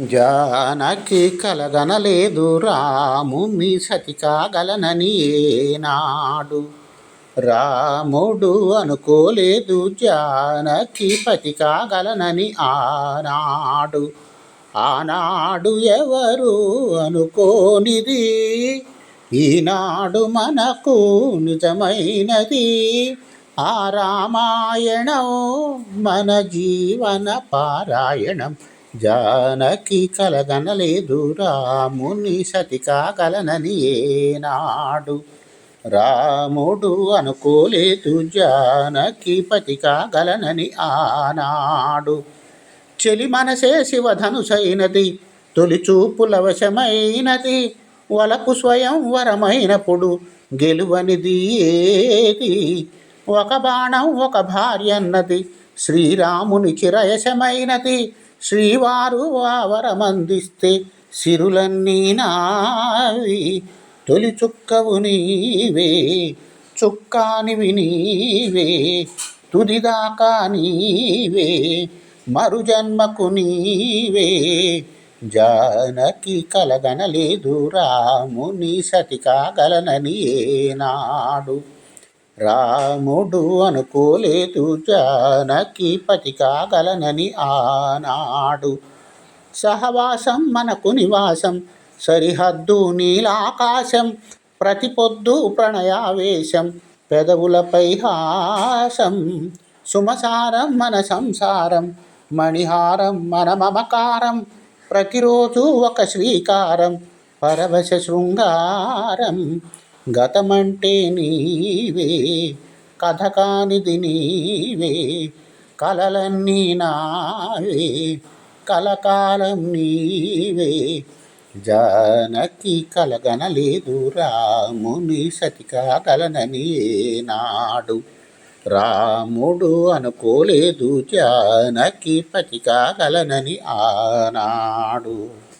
జానకి కలగనలేదు రాముని సతి కాగలనని ఏనాడు. రాముడు అనుకోలేదు జానకి పతి కాగలనని ఆనాడు. ఆనాడు ఎవరు అనుకోనిది? ఈనాడు మనకు నిజమైనది. ఆ రామాయణం మన జీవన పారాయణం. జానకి కలగనలేదు రాముని సతి కాగలనని ఏనాడు. రాముడు అనుకోలేదు జానకి పతి కాగలనని ఆనాడు. చెలి మనసే శివధనుసైనది తొలిచూపుల వశమైనది వలకు స్వయం వరమైనప్పుడు గెలువనిది ఏది? ఒక బాణం ఒక భార్యన్నది శ్రీరాముని చిరయశమైనది శ్రీవారు వరమందిస్తే సిరులన్నీ నావి. తొలి చుక్కవు నీవే చుక్కానివి నీవే తుదిదాకా నీవే మరు జన్మకు నీవే. జానకి కలగనలేదు రాముని సతి కాగలనని ఏనాడు. రాముడు అనుకోలేదు జానకి పతి కాగలనని ఆనాడు. సహవాసం మనకు నివాసం సరిహద్దు నీలాకాశం ప్రతి పొద్దు ప్రణయావేశం పెదవులపై హాసం సుమసారం మన సంసారం మణిహారం మన మమకారం ప్రతిరోజు ఒక శ్రీకారం పరవశ శృంగారం గతమంటే నీవే కథ కానిది నీవే కలలన్నీ నావే కలకాలం నీవే. జానకి కలగనలేదు రాముని సతిక కలనని నాడు రాముడు అనుకోలేదు జానకి పతిక కలనని ఆనాడు.